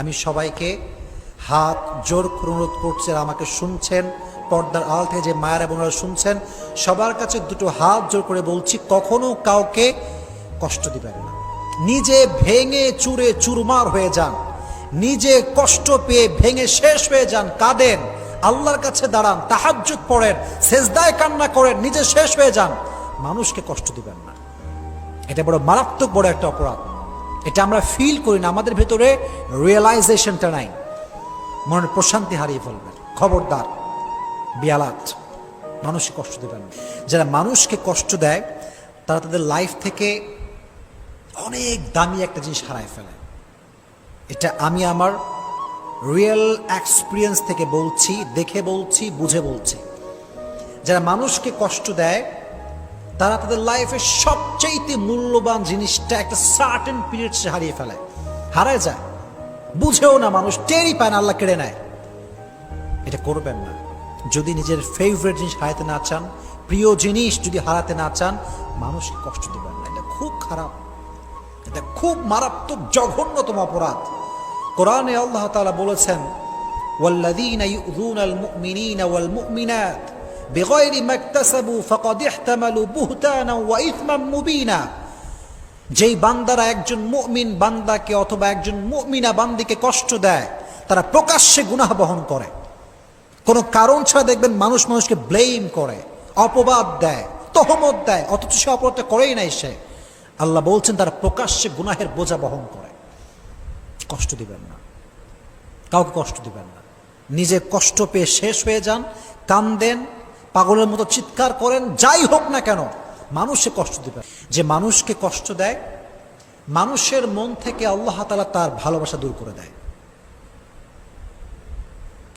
আমি সবাইকে হাত জোর অনুরোধ করছি আমাকে শুনছেন, পর্দার আল থেকে যে মায়ের বোনেরা শুনছেন, সবার কাছে দুটো হাত জোর করে বলছি, কখনো কাউকে কষ্ট দিবেন না। নিজে ভেঙে চুরে চুরমার হয়ে যান, নিজে কষ্ট পেয়ে ভেঙে শেষ হয়ে যান, কাঁদেন, আল্লাহর কাছে দাঁড়ান, তাহাজ্জুদ পড়েন, সেজদায় কান্না করেন, নিজে শেষ হয়ে যান। মানুষকে কষ্ট দিবেন না। এটা বড় মারাত্মক বড় একটা অপরাধ। এটা আমরা ফিল করি না। আমাদের ভেতরে রিয়েলাইজেশনটা নাই। মনের প্রশান্তি হারিয়ে ফেলবেন খবরদার, বিয়ালাত, মানুষকে কষ্ট দেবেন। যারা মানুষকে কষ্ট দেয়, তারা তাদের লাইফ থেকে অনেক দামি একটা জিনিস হারায় ফেলে। এটা আমি আমার রিয়েল এক্সপিরিয়েন্স থেকে বলছি, দেখে বলছি, বুঝে বলছি। যারা মানুষকে কষ্ট দেয় তারা তাদের লাইফের সবচাইতে মূল্যবান জিনিসটা একটা সার্টেন পিরিয়ড হারিয়ে ফেলে হারায় যায় বুঝেও না মানুষ টেরই পায় না আল্লাহ কেড়ে নেয় এটা করবেন না যদি নিজের ফেভারিট জিনিস হারাতে না চান প্রিয় জিনিস যদি হারাতে না চান মানুষকে কষ্ট দিবেন না এটা খুব খারাপ এটা খুব মারাত্মক জঘন্যতম অপরাধ কোরআনে আল্লাহ তাআলা বলেছেন والذين يؤذون المؤمنين والمؤمنات বেগয়ের মাকতাসাবু ফকদ ইহতামালু বুহতানা ও ইসমাম মুবিনা যেই বান্দারা একজন মুমিন বান্দাকে অথবা একজন মুমিনা বান্দিকে কষ্ট দেয়, তারা প্রকাশ্যে গুনাহ বহন করে। কোনো কারণ ছাড়া দেখবেন মানুষ মানুষকে ব্লেম করে, অপবাদ দেয়, তহমত দেয়, অথচ সে অপরাধটা করেই নাই সে। আল্লাহ বলছেন, তারা প্রকাশ্যে গুনাহের বোঝা বহন করে। কষ্ট দিবেন না। কাউকে কষ্ট দিবেন না। নিজে কষ্ট পেয়ে শেষ হয়ে যান কান দেন পাগলের মতো চিৎকার করেন, যাই হোক না কেন, মানুষে কষ্ট দেবে। যে মানুষকে কষ্ট দেয়, মানুষের মন থেকে আল্লাহ তালা তার ভালোবাসা দূর করে দেয়।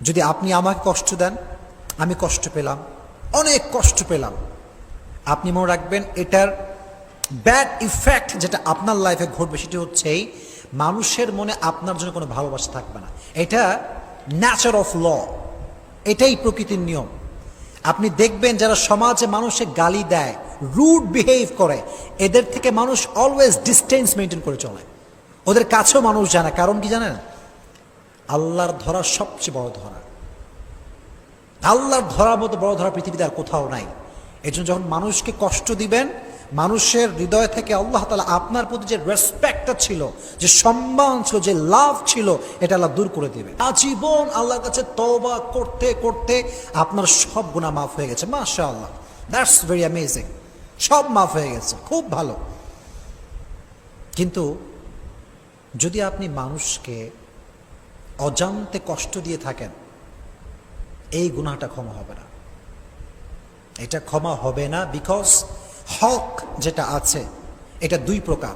যদি আপনি আমাকে কষ্ট দেন, আমি কষ্ট পেলাম, অনেক কষ্ট পেলাম। আপনি মনে রাখবেন, এটার ব্যাড ইফেক্ট যেটা আপনার লাইফে ঘটবে, সেটি হচ্ছে এই, মানুষের মনে আপনার জন্য কোনো ভালোবাসা থাকবে না। এটা ন্যাচার অফ ল এটাই প্রকৃতির নিয়ম। আপনি দেখবেন যারা সমাজে মানুষে গালি দেয় রুড বিহেভ করে, এদের থেকে মানুষ অলওয়েজ ডিস্টেন্স মেনটেন করে চলে। ওদের কাছেও মানুষ জানে, কারণ কি জানেন? আল্লাহর ধরা সবচেয়ে বড় ধরা। আল্লাহর ধরার মতো বড় ধরা পৃথিবীতে আর কোথাও নাই। এই যখন মানুষকে কষ্ট দিবেন মানুষের হৃদয় থেকে আল্লাহ তালা আপনার প্রতি যে রেসপেক্টটা ছিল, যে সম্মান ছিল, যে লাভ ছিল, এটা আল্লাহ দূর করে দিবে। আজীবন আল্লাহর কাছে তওবা করতে করতে আপনার সব গুণা মাফ হয়ে গেছে। মাশা আল্লাহ দ্যাটস ভেরি অ্যামেজিং সব মাফ হয়ে গেছে। খুব ভালো। কিন্তু যদি আপনি মানুষকে অজান্তে কষ্ট দিয়ে থাকেন, এই গুনাহটা ক্ষমা হবে না। এটা ক্ষমা হবে না বিকজ হক যেটা আছে, এটা দুই প্রকার।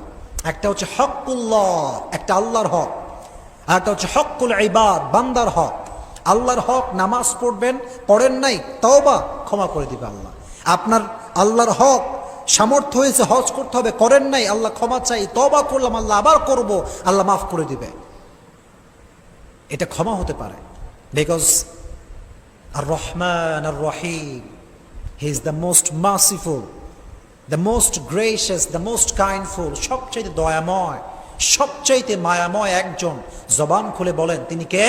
একটা হচ্ছে হকুল্লাহ, একটা আল্লাহর হক, আর একটা হচ্ছে হকুল ইবাদ, বান্দার হক। আল্লাহর হক নামাজ পড়বেন, পড়েন নাই, তওবা ক্ষমা করে দিবে আল্লাহ। আপনার আল্লাহর হক, সামর্থ্য হয়েছে হজ করতে হবে, করেন নাই, আল্লাহ ক্ষমা চাই তবা করলাম, আল্লাহ আবার করব, আল্লাহ মাফ করে দিবে। এটা ক্ষমা হতে পারে বিকজ আর রহমান আর রহিম he is the most merciful the most gracious the most kindful সবচাইতে দয়াময়, সবচাইতে মায়াময় একজন। জবান খুলে বলেন, তিনি কে?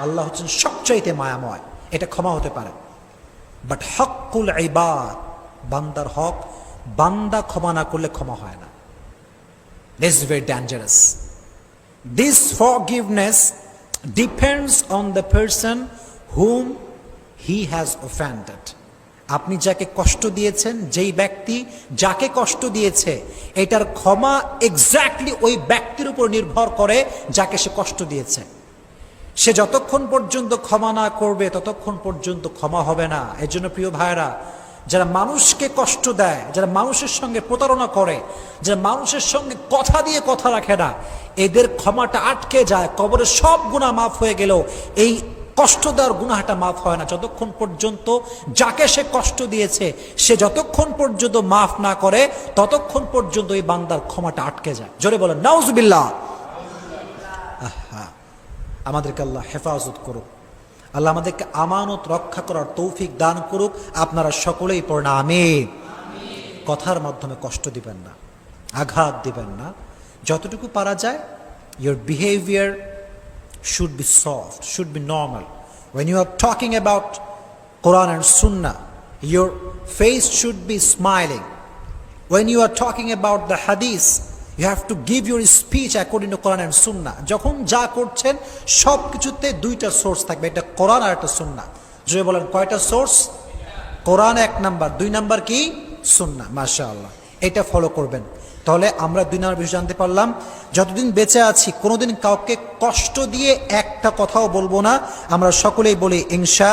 আল্লাহ হচ্ছেন সবচাইতে মায়াময়। এটা ক্ষমা হতে পারে। বাট হকুল ইবাদ, বান্দার হক, বান্দা ক্ষমা না করলে ক্ষমা হয় না। This very dangerous This forgiveness depends on the person whom he has offended. আপনি যাকে কষ্ট দিয়েছেন, যেই ব্যক্তি যাকে কষ্ট দিয়েছে, এটার ক্ষমা এক্স্যাক্টলি ওই ব্যক্তির উপর নির্ভর করে যাকে সে কষ্ট দিয়েছে। সে যতক্ষণ পর্যন্ত ক্ষমা না করবে, ততক্ষণ পর্যন্ত ক্ষমা হবে না। এর জন্য প্রিয় ভাইরা যারা মানুষকে কষ্ট দেয়, যারা মানুষের সঙ্গে প্রতারণা করে, যারা মানুষের সঙ্গে কথা দিয়ে কথা রাখে না, এদের ক্ষমাটা আটকে যায়, কবরের সব গুণা মাফ হয়ে গেলেও এই কষ্ট দেওয়ার গুণাটা মাফ হয় না। যতক্ষণ পর্যন্ত যাকে সে কষ্ট দিয়েছে, সে যতক্ষণ পর্যন্ত মাফ না করে, ততক্ষণ পর্যন্ত এই বান্দার ক্ষমাটা আটকে যায়। জোরে বলেন, নাউজবিল্লাহ। আহা, আমাদেরকে আল্লাহ হেফাজত করুক। আল্লাহ আমাদেরকে আমানত রক্ষা করার তৌফিক দান করুক। আপনারা সকলেই পড়না, আমিন। কথার মাধ্যমে কষ্ট দিবেন না, আঘাত দিবেন না। যতটুকু পারা যায়, your behavior should be soft, should be normal. When you are talking about Quran and Sunnah, your face should be smiling. When you are talking about the Hadith, you have to give your speech according to Quran and Sunnah. যখন যা করছেন সব কিছুতে দুইটা source থাকবে একটা কোরআন আর একটা সুন্না যদি বলেন কয়টা সোর্স কোরআন এক নাম্বার দুই নাম্বার কি সুন্না মাশা আল্লাহ এটা ফলো করবেন। তাহলে আমরা দুই নম্বর বিষয় জানতে পারলাম, যতদিন বেঁচে আছি, কোনোদিন কাউকে কষ্ট দিয়ে একটা কথাও বলব না। আমরা সকলেই বলি, ইনশা